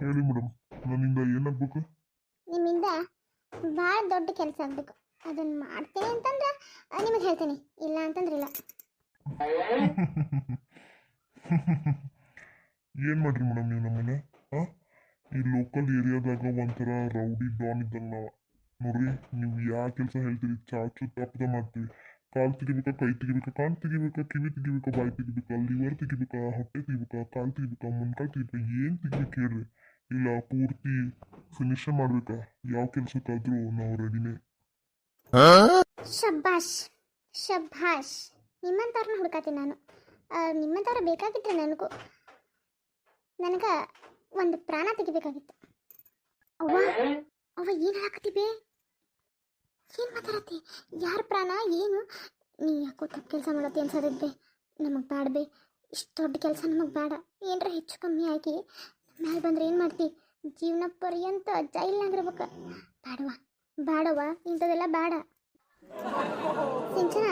ಹೇಳಿ ಮೇಡಮ್ ನನ್ನಿಂದ ಏನಾಗ್ಬೇಕು? ನಿಮ್ಮಿಂದ ಭಾಳ ದೊಡ್ಡ ಕೆಲಸ ಆಗಬೇಕು. ಅದನ್ನ ಮಾಡ್ತೀನಿ ಅಂತಂದ್ರೆ ನಿಮಗೆ ಹೇಳ್ತೀನಿ. ಇಲ್ಲ ಅಂತಂದ್ರೆ ಇಲ್ಲ. ಏನು ಮಾಡ್ರಿ ಮೇಡಮ್ ನೀವು ನಮ್ಮನೆ ಹಾಂ ಈ ಲೋಕಲ್ ಏರಿಯಾದಾಗ ಒಂಥರ ರೌಡಿ ಡಾನ್ ಇದ್ದಂಗೆ ನಾವು. ನೋಡ್ರಿ ನೀವು ಯಾವ ಕೆಲಸ ಹೇಳ್ತೀರಿ? ಚಾಚು ತಪ್ಪದ ಮಾಡ್ತೀವಿ. ಕಾಲು ತೆಗಿಬೇಕಾ ಕೈ ತೆಗಿಬೇಕಾ ಕಾಲು ತೆಗಿಬೇಕಾ ಕಿವಿ ತೆಗಿಬೇಕಾ ಬಾಯಿ ತೆಗಿಬೇಕಾ ಲಿವರ್ ತೆಗಿಬೇಕಾ ಹೊಟ್ಟೆ ತೆಗಿಬೇಕಾ ಕಾಲು ತೆಗಿಬೇಕಾ ಮುನ್ಕಾಯಿ ತೆಗಿಬೇಕಾ ಏನು ತೆಗಿಬೇಕು ಹೇಳ್ರಿ? ಇಲ್ಲ ಪೂರ್ತಿ ಫಿನಿಶ್ ಮಾಡ್ಬೇಕಾ. ಯಾವ ಕೆಲಸಕ್ಕಾದ್ರೂ ನಾವು ರೆಡಿನೇ ಶಬ್ಬಾಷ್ ಶಬ್ಬಾಷ್. ನಿಮ್ಮಂತವ್ರನ್ನ ಹುಡ್ಕಾತೀನಿ ನಾನು. ನಿಮ್ಮಂತವ್ರ ಬೇಕಾಗಿತ್ತು ನನಗೂ. ನನಗೆ ಒಂದು ಪ್ರಾಣ ತೆಗಿಬೇಕಾಗಿತ್ತು. ಅವ್ವ ಅವ್ವ ಏನು ಹೇಳಕತ್ತೀವಿ ಏನು ಮಾತಾಡತ್ತಿ? ಯಾರ ಪ್ರಾಣ ಏನು? ನೀ ಯಾಕೋ ತಪ್ಪು ಕೆಲಸ ಮಾಡತ್ತಿ ಅನ್ಸೋದಿದ್ದೆ ನಮಗೆ ಬೇಡ ಬೇ. ಇಷ್ಟು ದೊಡ್ಡ ಕೆಲಸ ನಮಗೆ ಬೇಡ ಏನರ ಹೆಚ್ಚು ಕಮ್ಮಿ ಆಗಿ ಮೇಲೆ ಬಂದ್ರೆ ಏನು ಮಾಡ್ತಿ? ಜೀವನ ಪರ್ಯಂತ ಜೈಲ್ನಾಗಿರ್ಬೇಕು ಬಾಡವಾ ಬೇಡವ್ವ ಇಂಥದೆಲ್ಲ ಬೇಡ. ಸಿಂಚನ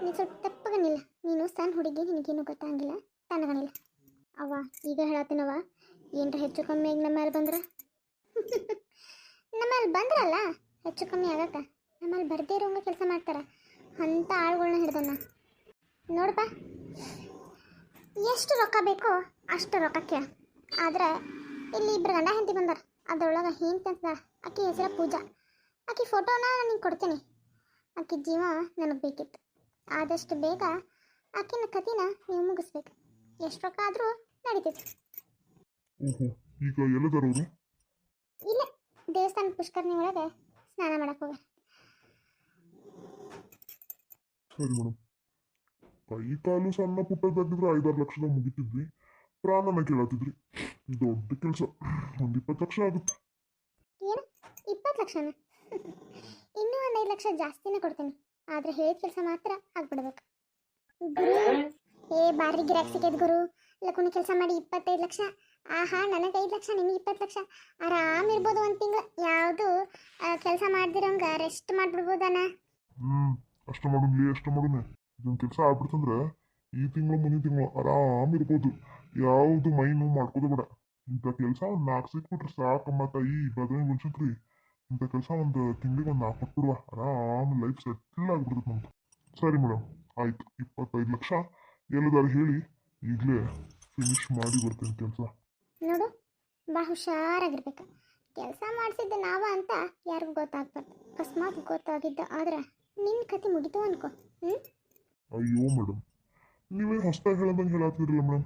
ನೀನು ಸ್ವಲ್ಪ ತಪ್ಪಗನಿಲ್ಲ ನೀನು ಸಣ್ಣ ಹುಡುಗಿ, ನಿನಗೇನು ಗೊತ್ತಾಗಿಲ್ಲ ತನಗನಿಲ್ಲ ಅವ ಈಗ ಹೇಳತ್ತೀನವ್ವ ಏನರ ಹೆಚ್ಚು ಕಮ್ಮಿ ಆಗಿ ನಮ್ಮ ಮೇಲೆ ಬಂದ್ರೆ? ನಮ್ಮಲ್ಲಿ ಬಂದ್ರಲ್ಲ, ಹೆಚ್ಚು ಕಮ್ಮಿ ಆಗಕ್ಕ. ನಮ್ಮಲ್ಲಿ ಬರ್ದೇ ಇರೋಂಗ ಕೆಲಸ ಮಾಡ್ತಾರ. ಅಂಥ ಆಳುಗಳ್ನ ಹಿಡ್ದನ್ನ ನೋಡಪ್ಪ ಎಷ್ಟು ರೊಕ್ಕ ಬೇಕೋ ಅಷ್ಟು ರೊಕ್ಕ ಕೇಳ. ಆದ್ರೆ ಇಲ್ಲಿ ಇಬ್ರು ಗಂಡ ಹೆಂಡತಿ ಬಂದಾರ. ಅದ್ರೊಳಗೆ ಹೆಂಡತಿ ಅಂತ ಆಕಿ ಹೆಸರ ಪೂಜಾ. ಆಕಿ ಫೋಟೋನ ನಿಂಗೆ ಕೊಡ್ತೀನಿ. ಆಕಿ ಜೀವ ನನಗೆ ಬೇಕಿತ್ತು. ಆದಷ್ಟು ಬೇಗ ಆಕಿನ ಕತಿನ ನೀವು ಮುಗಿಸ್ಬೇಕು. ಎಷ್ಟು ರೊಕ್ಕ ಆದರೂ ನಡೀತೈತಿ. ಈಗ ಎಲ್ಲದರವರು ಇಲ್ಲ ದೇವಸ್ಥಾನ ಪುಷ್ಕರಣಿ ಒಳಗೆ ಸ್ನಾನ ಮಾಡಕ್ಕೆ ಹೋಗ ಸರಿ ಮೇಡಮ್ ಕೈ ಕಾಲು ಸಣ್ಣ ಪುಟ್ಟದಾಗಿದ್ರೆ ಐದಾರು ಲಕ್ಷದ ಮುಗಿತಿದ್ವಿ. ಪ್ರಾಣನ ಕೇಳತ್ತಿದ್ರಿ ದೊಡ್ಡ ಕೆಲಸ. ಒಂದು ಇಪ್ಪತ್ತು ಲಕ್ಷ ಆಗುತ್ತೆ. ಏನು? ಇಪ್ಪತ್ತು ಲಕ್ಷನ? ಇನ್ನೂ ಒಂದು ಐದು ಲಕ್ಷ ಜಾಸ್ತಿನೇ ಕೊಡ್ತೀನಿ. ಆದರೆ ಹೇಳಿದ ಕೆಲಸ ಮಾತ್ರ ಆಗ್ಬಿಡ್ಬೇಕು. ಗುರು ಏ ಬಾರಿ ಗಿರಾಕ್ ಸಿಕ್ಕೈತೆ ಗುರು. ಲಕುಣಿ ಕೆಲಸ ಮಾಡಿ ಇಪ್ಪತ್ತೈದು ಲಕ್ಷ. ಆಹಾ ನನಗೆ ಐದು ಲಕ್ಷ ನಿಮಗೆ ಇಪ್ಪತ್ತು ಲಕ್ಷ. ಆರಾಮ್ ಇರ್ಬೋದು ಒಂದು ತಿಂಗಳು. ಯಾವುದು ಕೆಲಸ ಮಾಡ್ದಿರಂಗ ರೆಸ್ಟ್ ಮಾಡ್ಬಿಡ್ಬೋದಣ್ಣ ಹ್ಮ್ ಅಷ್ಟು ಮಾಡುನ್ಲಿ ಅಷ್ಟು ಮಾಡುನೆ. ಇದೊಂದು ಕೆಲಸ ಆಗ್ಬಿಡ್ತಂದ್ರೆ ಈ ತಿಂಗಳು ಮುಂದಿನ ತಿಂಗಳು ಆರಾಮ್ ಇರ್ಬೋದು. ಯಾವುದು ಮೈ ನೋವು ಮಾಡ್ಕೋದು ಬೇಡ. ಇಂಥ ಕೆಲಸ ಒಂದು ನಾಲ್ಕು ಸಿಕ್ಬಿಟ್ರೆ ಸಾಕಮ್ಮ ತಾಯಿ. ಬದನೆ ಮುನ್ಸಕ್ರಿ ಇಂಥ ಕೆಲಸ ಒಂದು ತಿಂಗಳಿಗೆ ಒಂದು ನಾಲ್ಕು ಕೊಟ್ಬಿಡುವ. ಆರಾಮ್ ಲೈಫ್ ಸೆಟ್ಲ್ ಆಗ್ಬಿಡ್ತದೆ ನಮ್ದು. ಸರಿ ಮೇಡಮ್ ಆಯ್ತು. ಇಪ್ಪತ್ತೈದು ಲಕ್ಷ ಎಲ್ಲದಾರು ಹೇಳಿ ಈಗಲೇ ಫಿನಿಶ್ ಮಾಡಿ ಬರ್ತೇನೆ ಕೆಲಸ. ನೋಡು ಬಾ ಹುಷಾರಾಗಿರ್ಬೇಕು. ಕೆಲಸ ಮಾಡಿಸಿದ್ದು ನಾವ ಅಂತ ಯಾರಿಗೂ ಗೊತ್ತಾಗ್ಬಾರ್ದು. ಅಕಸ್ಮಾತ್ ಗೊತ್ತಾಗಿದ್ದ ಆದ್ರೆ ನಿನ್ನ ಕತೆ ಮುಗಿತು ಅನ್ಕೋ ಹ್ಞೂ ಅಯ್ಯೋ ಮೇಡಮ್ ನೀವೇನು ಹೊಸ್ದಾಗಿ ಹೇಳೋದಂಗೆ ಹೇಳತ್ತಿರಲ್ಲ ಮೇಡಮ್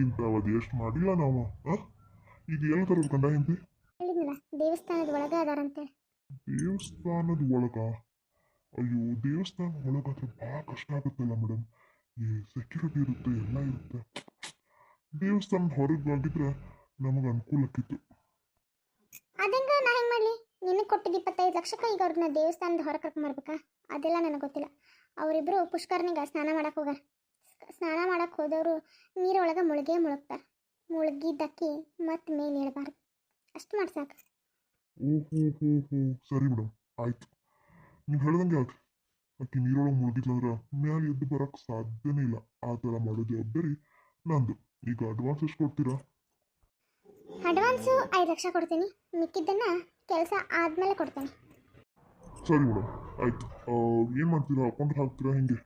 ಇಂಥವದು ಎಷ್ಟು ಮಾಡಿಲ್ಲ ನಾವು ಇದು ಎಲ್ಲ ಹಿಂದಿ ಹೇಳಿದ್ನಲ್ಲ ದೇವಸ್ಥಾನದ ಒಳಗೆ ಅದಾರಂತೆ. ದೇವಸ್ಥಾನದ ಒಳಗ? ಅಯ್ಯೋ ದೇವಸ್ಥಾನ ಒಳಗಾದ್ರೆ ಭಾಳ ಕಷ್ಟ ಆಗುತ್ತಲ್ಲ ಮೇಡಮ್ ಈ ಸೆಕ್ಯೂರಿಟಿ ಇರುತ್ತೆ ಎಲ್ಲ ಇರುತ್ತೆ. ದೇವಸ್ಥಾನದ ಹೊರಗೆ ಆಗಿದ್ರೆ ನಮಗೆ ಅನುಕೂಲ ಆಕ್ಕಿತ್ತು ಅದಂಗ ನಾ ಹೆಂಗೆ ಮಾಡಲಿ? ನಿನ್ನ ಕೊಟ್ಟಿದ್ದು ಇಪ್ಪತ್ತೈದು ಲಕ್ಷಕ್ಕೆ ಈಗ ಅವ್ರನ್ನ ದೇವಸ್ಥಾನದ ಹೊರ ಕರ್ಕೊಂಬರ್ಬೇಕಾ ಅದೆಲ್ಲ ನನಗೆ ಗೊತ್ತಿಲ್ಲ. ಅವರಿಬ್ಬರು ಪುಷ್ಕರ್ನಿಗೆ ಸ್ನಾನ ಮಾಡಕ್ಕೆ ಹೋಗಾರ. ಸ್ನಾನ ಮಾಡಕ್ಕೆ ಹೋದವರು ನೀರೊಳಗೆ ಮುಳುಗೇ ಮುಳುಗ್ತಾರೆ ಮುಳುಗಿದ್ದಕ್ಕೆ ಮತ್ತೆ ಮೇಲೆ ಇಡಬಾರ್ದು ಅಷ್ಟು ಮಾಡಿ ಸಾಕು. ಓ ಹ್ಞೂ ಹ್ಞೂ ಹೋ ಸರಿ ಮೇಡಮ್ ಆಯ್ತು. ನೀವು ಹೇಳ್ದಂಗೆ ಆಯ್ತು ಆಕೆ ನೀರೊಳಗೆ ಮುಳುಗಿದ್ಲಂದ್ರೆ ಮ್ಯಾಲೆ ಎದ್ದು ಬರಕ್ಕೆ ಸಾಧ್ಯನೇ ಇಲ್ಲ. ಆ ಥರ ಮಾಡೋ ಜವಾಬ್ದಾರಿ ನಂದು. ಈಗ ಅಡ್ವಾನ್ಸ್ ಎಷ್ಟು ಕೊಡ್ತೀರಾ? ಅಡ್ವಾನ್ಸು ಐದು ಲಕ್ಷ ಕೊಡ್ತೀನಿ. ಮಿಕ್ಕಿದ್ದನ್ನ ಕೆಲಸ ಆದಮೇಲೆ ಕೊಡ್ತೀನಿ. ಸರಿ ಮೇಡಮ್ ಆಯ್ತು. ಏನು ಮಾಡ್ತೀರಾ? ಅಕೌಂಟ್ ಹಾಕ್ತೀರಾ? ಹಿಂಗೆ?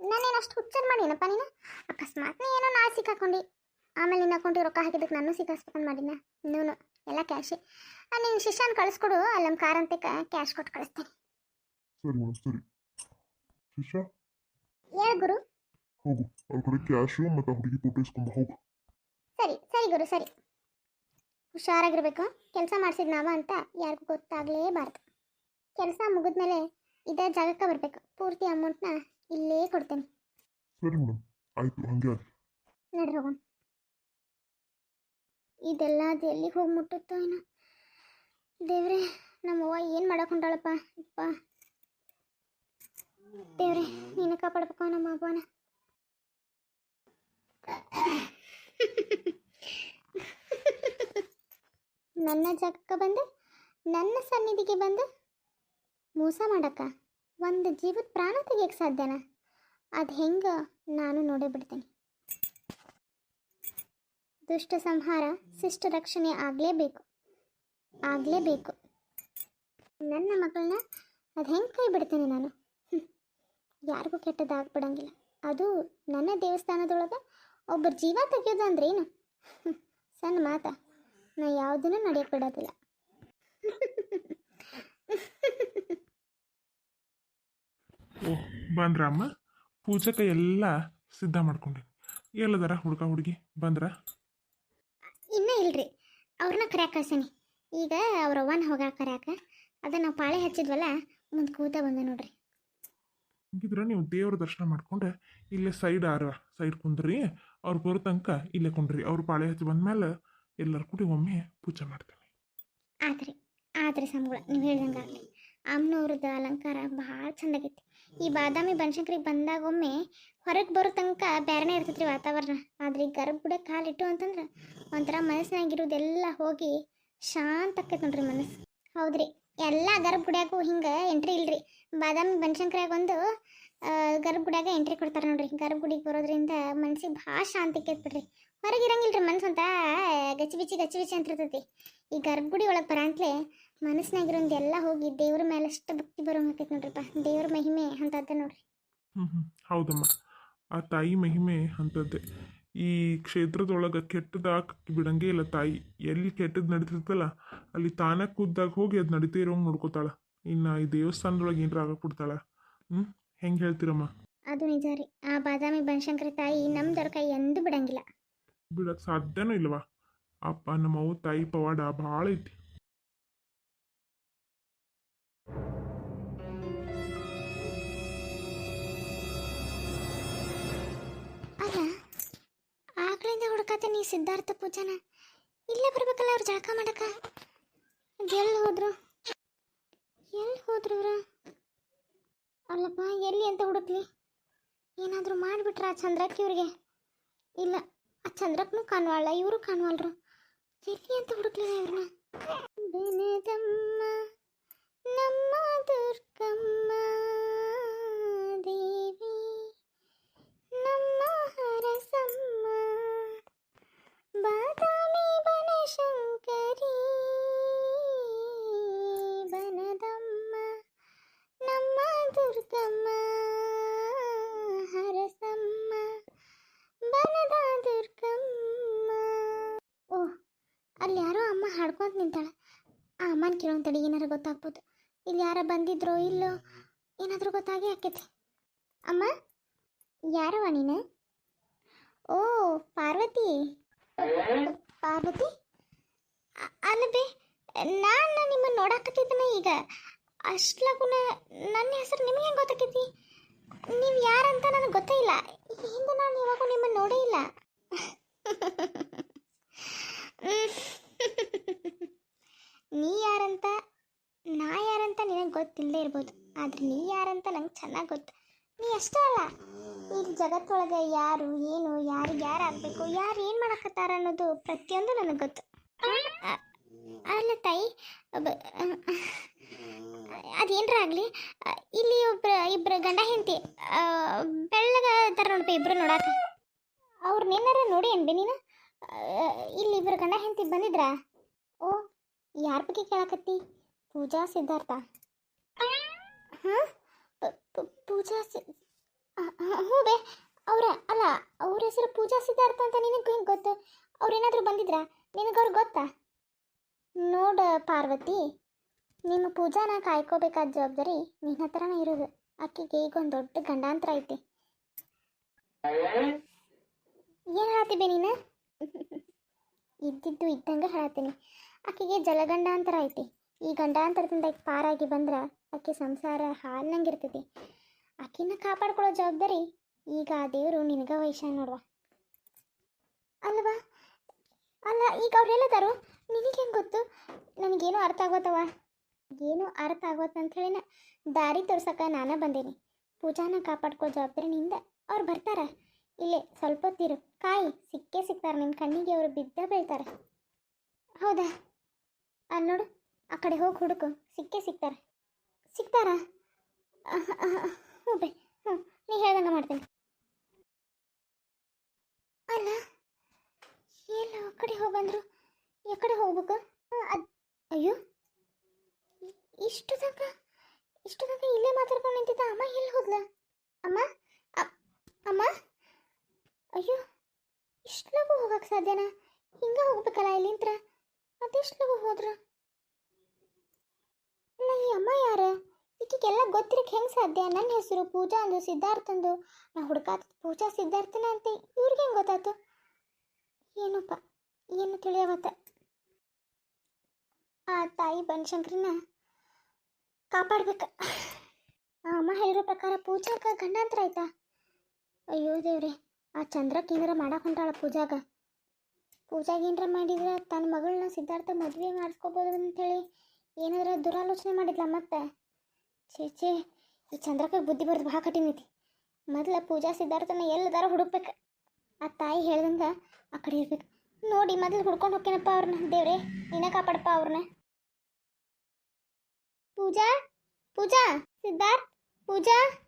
ನಾನೇನು ಅಷ್ಟು ಮಾಡೀನಪ್ಪ ನೀನು? ಅಕಸ್ಮಾತ್ ನೀ ಏನೋ ನಾಳೆ ಸಿಕ್ಕಾಕೊಂಡು. ಆಮೇಲೆ ನಿನ್ನ ಅಕೌಂಟಿಗೆ ರೊಕ್ಕ ಹಾಕಿದ್ದಕ್ಕೆ ನಾನು ಸಿಕ್ಕಾಸ್ಬೇಕಂತ ಮಾಡಿನ ಇನ್ನೂ ಎಲ್ಲ ಕ್ಯಾಶೇ. ನೀನು ಶಿಷ್ಯನ ಕಳಿಸ್ಕೊಡು ಅಲ್ಲಿ ನಮ್ಮ ಕಾರ್ ಅಂತ ಕ್ಯಾಶ್ ಕೊಟ್ಟು ಕಳಿಸ್ತೀನಿ. ಸರಿ ಮೇಡಮ್ ಸರಿ. ಶಿಷ್ಯ? ಏ ಗುರು. ಹೋಗು ಅವ್ರ ಕಡೆ ಕ್ಯಾಶು ಮತ್ತು ಆ ಹುಡುಗಿ ಫೋಟೋ ಹೋಗು. ಸರಿ ಸರಿ ಗುರು ಸರಿ. ಹುಷಾರಾಗಿರ್ಬೇಕು. ಕೆಲಸ ಮಾಡಿಸಿದ್ ನಾವ ಅಂತ ಯಾರಿಗೂ ಗೊತ್ತಾಗಲೇಬಾರ್ದು. ಕೆಲಸ ಮುಗಿದ್ಮೇಲೆ ಇದೇ ಜಾಗಕ್ಕೆ ಬರಬೇಕು. ಪೂರ್ತಿ ಅಮೌಂಟ್ನ ಇಲ್ಲೇ ಕೊಡ್ತೇನೆ. ಸರಿ ಮೇಡಮ್ ಆಯ್ತು, ಹಂಗೆ ಆಗಲಿ ಇದೆಲ್ಲ ಅದು ಎಲ್ಲಿಗೆ ಹೋಗಿ ಮುಟ್ಟುತ್ತೋ ಏನೋ. ದೇವ್ರೆ ನಮ್ಮವ್ವ ಏನು ಮಾಡಕ್ಕೆ ಹೊಂಟಾಳಪ್ಪ? ಅಪ್ಪ ದೇವ್ರೆ, ನೀನು ಕಾಪಾಡ್ಬೇಕು ನಮ್ಮ ಅಪ್ಪನ ನನ್ನ ಜಾಗಕ್ಕೆ ಬಂದು, ನನ್ನ ಸನ್ನಿಧಿಗೆ ಬಂದು ಮೋಸ ಮಾಡಕ್ಕ? ಒಂದು ಜೀವದ ಪ್ರಾಣ ತೆಗಿಯಕ್ಕೆ ಸಾಧ್ಯನಾ? ಅದು ಹೆಂಗೆ ನಾನು ನೋಡೇ ಬಿಡ್ತೇನೆ. ದುಷ್ಟ ಸಂಹಾರ ಶಿಷ್ಟ ರಕ್ಷಣೆ ಆಗಲೇಬೇಕು ಆಗಲೇಬೇಕು ನನ್ನ ಮಗಳನ್ನ ಅದು ಹೆಂಗೆ ಕೈ ಬಿಡ್ತೇನೆ ನಾನು? ಯಾರಿಗೂ ಕೆಟ್ಟದಾಗ್ಬಿಡಂಗಿಲ್ಲ. ಅದು ನನ್ನ ದೇವಸ್ಥಾನದೊಳಗೆ ಒಬ್ಬರ ಜೀವ ತೆಗೆಯೋದು ಅಂದ್ರೆ ಏನು? ಸಣ್ಣ ಮಾತ. ನಾ ಯಾವುದನ್ನು ನಡೆಯಕ್ಕೆ ಬಿಡೋದಿಲ್ಲ. ಬಂದ್ರಮ್ಮ ಪೂಜಕ್ಕೆ ಎಲ್ಲ ಸಿದ್ಧ ಮಾಡ್ಕೊಂಡೀನಿ ಎಲ್ಲದರ ಹುಡುಗ ಹುಡುಗಿ ಬಂದ್ರ? ಇನ್ನೂ ಇಲ್ರಿ. ಅವ್ರನ್ನ ಕರ್ಯಾಕ ಕಳ್ಸೇನಿ. ಈಗ ಅವ್ರ ಅವ್ವನ ಹೋಗಾಕ ಕರ್ಯಾಕ ಅದ ನಾವು ಪಾಳೆ ಹಚ್ಚಿದ್ವಲ್ಲ ಮುಂದೆ ಕೂತ ಬಂದ ನೋಡ್ರಿ. ಹಂಗಿದ್ರೆ ನೀವು ದೇವ್ರ ದರ್ಶನ ಮಾಡ್ಕೊಂಡು ಇಲ್ಲೇ ಸೈಡ್ ಆರ ಸೈಡ್ ಕುಂದ್ರಿ ಅವ್ರು ಬರೋ ತನಕ ಇಲ್ಲೇ ಕುಂಡ್ರಿ ಅವ್ರ ಪಾಳೆ ಹಚ್ಚಿ ಬಂದ್ಮೇಲೆ ಎಲ್ಲರೂ ಕೂಡಿ ಒಮ್ಮೆ ಪೂಜೆ ಮಾಡ್ತೇನೆ ಆದ್ರಿ ಆದ್ರಿ ಸಮಗಳ ನೀವು ಹೇಳ್ದಂಗೆ ಆಗಲಿ ಅಮ್ಮನವ್ರದ್ದು ಅಲಂಕಾರ ಭಾಳ ಚಂದಾಗೈತಿ. ಈ ಬಾದಾಮಿ ಬನಶಂಕರಿಗೆ ಬಂದಾಗ ಒಮ್ಮೆ ಹೊರಗೆ ಬರೋ ತನಕ ಬೇರೆನೇ ಇರ್ತೈತ್ರಿ ವಾತಾವರಣ. ಆದ್ರೆ ಈ ಗರ್ಭಗುಡ ಕಾಲಿಟ್ಟು ಅಂತಂದ್ರೆ ಒಂಥರ ಮನಸ್ಸಿನಾಗಿರೋದೆಲ್ಲ ಹೋಗಿ ಶಾಂತ ಆಕೈತೆ ನೋಡ್ರಿ ಮನಸ್ಸು. ಹೌದ್ರಿ, ಎಲ್ಲ ಗರ್ಭಗುಡ್ಯಾಗೂ ಹಿಂಗೆ ಎಂಟ್ರಿ ಇಲ್ರಿ. ಬಾದಾಮಿ ಬನಶಂಕರಿಯಾಗ ಒಂದು ಗರ್ಭಗುಡ್ಯಾಗ ಎಂಟ್ರಿ ಕೊಡ್ತಾರೆ ನೋಡ್ರಿ. ಗರ್ಭಗುಡಿಗೆ ಬರೋದ್ರಿಂದ ಮನ್ಸಿಗೆ ಭಾಳ ಶಾಂತಿ ಬಿಡ್ರಿ. ಹೊರಗೆ ಇರಂಗಿಲ್ರಿ ಮನ್ಸು ಅಂತ. ಗಚ್ಚಿ ಬಿಚ್ಚಿ ಗಚ್ಚಿ ಬಿಚ್ಚಿ ಅಂತಿರ್ತೈತಿ ಈ ಗರ್ಭಗುಡಿ ಒಳಗೆ ಬರಂತ್ಲೆ ಮನಸ್ಸಿನಾಗಿರೋದೆಲ್ಲ ಹೋಗಿ ದೇವ್ರ ಮೇಲೆ ಅಷ್ಟು ಭಕ್ತಿ ಬರೋಂಗೈತಿ ನೋಡ್ರಿಪ್ಪ. ದೇವ್ರ ಮಹಿಮೆ ಅಂತದ್ದೆ ನೋಡ್ರಿ. ಹ್ಞೂ ಹ್ಞೂ ಹೌದಮ್ಮ. ಆ ತಾಯಿ ಮಹಿಮೆ ಅಂಥದ್ದೇ ಈ ಕ್ಷೇತ್ರದೊಳಗೆ ಕೆಟ್ಟದಾಗ ಬಿಡಂಗೇ ಇಲ್ಲ ತಾಯಿ. ಎಲ್ಲಿ ಕೆಟ್ಟದ್ದು ನಡೀತಿರ್ತಲ್ಲ ಅಲ್ಲಿ ತಾನೇ ಕೂದ್ದಾಗ ಹೋಗಿ ಅದು ನಡೀತಾ ಇರೋಂಗೆ ನೋಡ್ಕೋತಾಳ. ಇನ್ನು ಈ ದೇವಸ್ಥಾನದೊಳಗೆ ಏನಾರ ಆಗಕ್ಬಿಡ್ತಾಳ ಹ್ಞೂ ಹೆಂಗೆ ಹೇಳ್ತೀರಮ್ಮ? ಅದು ನಿಜ ರೀ. ಆ ಬಾದಾಮಿ ಬನಶಂಕರಿ ತಾಯಿ ನಮ್ದವ್ರ ಕೈ ಎಂದೂ ಬಿಡಂಗಿಲ್ಲ. ಬಿಡಕ್ಕೆ ಸಾಧ್ಯನೂ ಇಲ್ವಾ? ಅಪ್ಪ, ನಮ್ಮ ಅವ್ವ ತಾಯಿ ಪವಾಡ ಭಾಳ ಐತಿ. ಅಲ್ಲ ಹುಡುಕಾತ ನೀ ಸಿದ್ಧಾರ್ಥ ಪೂಜಾನ? ಇಲ್ಲೇ ಬರ್ಬೇಕಲ್ಲ ಅವ್ರು ಜಳಕ ಮಾಡಕ? ಎಲ್ಲಿ ಹೋದ್ರು? ಎಲ್ಲಿ ಹೋದ್ರು ಅವ್ರ? ಅಲ್ಲಪ್ಪ, ಎಲ್ಲಿ ಅಂತ ಹುಡುಕ್ಲಿ? ಏನಾದರೂ ಮಾಡಿಬಿಟ್ರ ಚಂದ್ರಕ್ಕೆ ಇವ್ರಿಗೆ ಇಲ್ಲ ಆ ಚಂದ್ರಕ್ಕನು ಕಾಣುವಲ್ಲ ಇವರು ಕಾಣುವಲ್ರು ಎಲ್ಲಿ ಅಂತ ಹುಡುಕ್ಲಿಲ್ಲ ಇವ್ರನ್ನ ಬೆನೆದಮ್ಮ ನಮ್ಮ ದುರ್ಗಮ್ಮ ದೇವಿ ನಮ್ಮ ಹರಸಮ್ಮ ಬಾದಾಮಿ ಬನಶಂಕರಿ ಬನದಮ್ಮ ನಮ್ಮ ದುರ್ಗಮ್ಮ ಹರಸಮ್ಮ ಬನದ ದುರ್ಗಮ್ಮ ಓ ಅಲ್ಲಿ ಯಾರೋ ಅಮ್ಮ ಹಾಡ್ಕೊಂತ ನಿಂತಾಳೆ ಆ ತಡಿ ಕೇಳೋಂತಡಿ ಏನಾರು ಗೊತ್ತಾಗ್ಬೋದು. ಇಲ್ಲಿ ಯಾರ ಬಂದಿದ್ರೋ ಇಲ್ಲೋ, ಏನಾದರೂ ಗೊತ್ತಾಗಿ ಆಕೈತಿ. ಅಮ್ಮ ಯಾರವ ನೀನು? ಓ, ಪಾರ್ವತಿ. ಪಾರ್ವತಿ? ಅಲ್ಲದೆ ನಾನು ನಿಮ್ಮನ್ನು ನೋಡಾಕತ್ತಿದ್ದನ ಈಗ. ಅಷ್ಟ್ಲಗುನ ನನ್ನ ಹೆಸರು ನಿಮಗೆ ಹೆಂಗೆ ಗೊತ್ತಾಕೈತಿ? ನೀವು ಯಾರಂತ ನನಗೆ ಗೊತ್ತೇ ಇಲ್ಲ. ಹಿಂದೆ ನಾನು ಇವಾಗ ನಿಮ್ಮನ್ನು ನೋಡೇ ಇಲ್ಲ. ನೀ ಯಾರಂತ, ನಾ ಯಾರಂತ ನಿನಗೆ ಗೊತ್ತಿಲ್ಲದೆ ಇರ್ಬೋದು. ಆದ್ರೆ ನೀ ಯಾರಂತ ನಂಗೆ ಚೆನ್ನಾಗಿ ಗೊತ್ತು. ನೀ ಅಷ್ಟೇ ಅಲ್ಲ, ಈ ಜಗತ್ತೊಳಗೆ ಯಾರು, ಏನು, ಯಾರಿಗೆ ಯಾರು ಆಗಬೇಕು, ಯಾರು ಏನು ಮಾಡಕತ್ತಾರ ಅನ್ನೋದು ಪ್ರತಿಯೊಂದು ನನಗೆ ಗೊತ್ತು. ಅಲ್ಲ ತಾಯಿ ಅದೇನ್ರ ಆಗಲಿ, ಇಲ್ಲಿ ಒಬ್ರು ಇಬ್ಬರು ಗಂಡ ಹೆಂಡತಿ ಬೆಳ್ಳಗ ಥರ ಇಬ್ಬರು ಇಬ್ರು ನೋಡಾಕ. ಅವ್ರನ್ನೇನಾರ ನೋಡಿ ಅನ್ಬಿ ನೀನು? ಇಲ್ಲಿ ಇಬ್ಬರು ಗಂಡ ಹೆಂಡತಿ ಬಂದಿದ್ರಾ? ಯಾರ ಬಗ್ಗೆ ಕೇಳಕತ್ತಿ? ಪೂಜಾ, ಸಿದ್ಧಾರ್ಥ? ಹಾಂ? ಪೂಜಾ ಹ್ಞೂ ಬೇ, ಅವ್ರ, ಅಲ್ಲ, ಅವ್ರ ಹೆಸರು ಪೂಜಾ, ಸಿದ್ಧಾರ್ಥ ಅಂತ ನಿನಗೆ ಹೆಂಗೆ ಗೊತ್ತು? ಅವ್ರೇನಾದರೂ ಬಂದಿದ್ರಾ? ನಿನಗೆ ಅವ್ರು ಗೊತ್ತಾ? ನೋಡ, ಪಾರ್ವತಿ ನಿಮ್ಮ ಪೂಜಾನ ಕಾಯ್ಕೋಬೇಕಾದ ಜವಾಬ್ದಾರಿ ನಿನ್ನ ಹತ್ರನೇ ಇರೋದು. ಆಕೆಗೆ ಈಗ ಒಂದು ದೊಡ್ಡ ಗಂಡಾಂತರ ಐತಿ. ಏನು ಬೇ ನೀನು? ಇದ್ದಿದ್ದು ಇದ್ದಂಗೆ ಹೇಳ್ತೀನಿ. ಆಕೆಗೆ ಜಲಗಂಡಾಂತರ ಐತಿ. ಈ ಗಂಡಾಂತರದಿಂದ ಪಾರಾಗಿ ಬಂದ್ರೆ ಆಕೆ ಸಂಸಾರ ಹಾಲ್ನಂಗಿರ್ತೈತಿ ಆಕಿನ ಕಾಪಾಡ್ಕೊಳ್ಳೋ ಜವಾಬ್ದಾರಿ ಈಗ ಆ ದೇವರು ನಿನಗ ವಯಸ್ಸ ನೋಡುವ. ಅಲ್ವಾ? ಅಲ್ಲ, ಈಗ ಅವ್ರು ಹೇಳತಾರು ನಿನಗೆ ಹೆಂಗೆ ಗೊತ್ತು? ನನಗೇನು ಅರ್ಥ ಆಗೋತವ ಏನು ಅರ್ಥ ಆಗೋತ್ ಅಂತ ಹೇಳಿನ ದಾರಿ ತೋರ್ಸಕ ನಾನೇ ಬಂದೇನಿ. ಪೂಜಾನ ಕಾಪಾಡ್ಕೋ ಜವಾಬ್ದಾರಿ ನಿಂದ ಅವ್ರು ಬರ್ತಾರ. ಇಲ್ಲೇ ಸ್ವಲ್ಪ ಹೊತ್ತಿರು ಕಾಯಿ ಸಿಕ್ಕೇ ಸಿಗ್ತಾರೆ ನಿಮ್ಮ ಕಣ್ಣಿಗೆ ಅವರು ಬಿದ್ದ ಬೀಳ್ತಾರೆ. ಹೌದಾ? ಅಲ್ಲಿ ನೋಡು, ಆ ಕಡೆ ಹೋಗಿ ಹುಡುಕು. ಸಿಕ್ಕೇ ಸಿಗ್ತಾರೆ ಸಿಗ್ತಾರಾ ಹ್ಞೂ ಬೇ, ಹ್ಞೂ, ನೀ ಹೇಳ್ದಂಗೆ ಮಾಡ್ತೀನಿ. ಅಲ್ಲ, ಎಲ್ಲ ಆ ಕಡೆ ಹೋಗಂದ್ರು ಈ ಕಡೆ ಹೋಗ್ಬೇಕು? ಅದು, ಅಯ್ಯೋ ಇಷ್ಟು ತನಕ ಇಷ್ಟು ತನಕ ಇಲ್ಲೇ ಮಾತಾಡ್ಕೊಂಡು ನಿಂತಿದ್ದ ಅಮ್ಮ, ಎಲ್ಲಿ ಹೋದ್ಲ? ಅಮ್ಮ ಅಮ್ಮ, ಅಯ್ಯೋ, ಇಷ್ಟು ಹೋಗಕ್ಕೆ ಸಾಧ್ಯನಾ? ಹಿಂಗೆ ಹೋಗ್ಬೇಕಲ್ಲ ಇಲ್ಲಿಂತ್ರ? ಅದೆಷ್ಟು ಹೋದ್ರ? ಅಲ್ಲ ಈ ಅಮ್ಮ ಯಾರ? ಈಕಿಗೆಲ್ಲ ಗೊತ್ತಿರಕ್ಕೆ ಹೆಂಗೆ ಸಾಧ್ಯ? ನನ್ನ ಹೆಸರು ಪೂಜಾ ಅಂದು ಸಿದ್ಧಾರ್ಥ ಅಂದು ನಾ ಹುಡುಕಾತ ಪೂಜಾ ಸಿದ್ಧಾರ್ಥನ ಅಂತ. ಇವ್ರಿಗೆ ಹೆಂಗೆ ಗೊತ್ತಾಯ್ತು? ಏನಪ್ಪ ಏನು ತಿಳಿಯವತ್ತ? ಆ ತಾಯಿ ಬನಶಂಕರಿನ ಕಾಪಾಡ್ಬೇಕ. ಆ ಅಮ್ಮ ಹೇಳಿರೋ ಪ್ರಕಾರ ಪೂಜಾಗ ಗಂಡಾಂತರ ಆಯ್ತಾ? ಅಯ್ಯೋ ದೇವ್ರಿ, ಆ ಚಂದ್ರ ಕೇಂದ್ರ ಮಾಡಕ್ಕೆ ಹೊಂಟಾಳ ಪೂಜಾಗ. ಪೂಜಾಗ ಏನಾರ ಮಾಡಿದ್ರೆ ತನ್ನ ಮಗಳನ್ನ ಸಿದ್ಧಾರ್ಥ ಮದುವೆ ಮಾಡಿಸ್ಕೋಬೋದು ಅಂತೇಳಿ ಏನಾದ್ರ ದುರಾಲೋಚನೆ ಮಾಡಿದ್ಲ ಮತ್ತೆ? ಛೇ ಛೇ, ಈ ಚಂದ್ರಕ್ಕೆ ಬುದ್ಧಿ ಬರೋದು ಭಾಳ ಕಠಿಣ ಐತಿ. ಮೊದಲ ಪೂಜಾ ಸಿದ್ಧಾರ್ಥನ ಎಲ್ಲದಾರ ಹುಡುಕ್ಬೇಕು. ಆ ತಾಯಿ ಹೇಳ್ದಂಗ ಆ ಕಡೆ ಇರ್ಬೇಕು. ನೋಡಿ ಮೊದಲು ಹುಡ್ಕೊಂಡು ಹೋಗ್ತೇನಪ್ಪ ಅವ್ರನ್ನ? ದೇವ್ರೆ ನಿನ ಕಾಪಾಡಪ್ಪ ಅವ್ರನ್ನ. ಪೂಜಾ ಪೂಜಾ, ಸಿದ್ಧಾರ್ಥ, ಪೂಜಾ.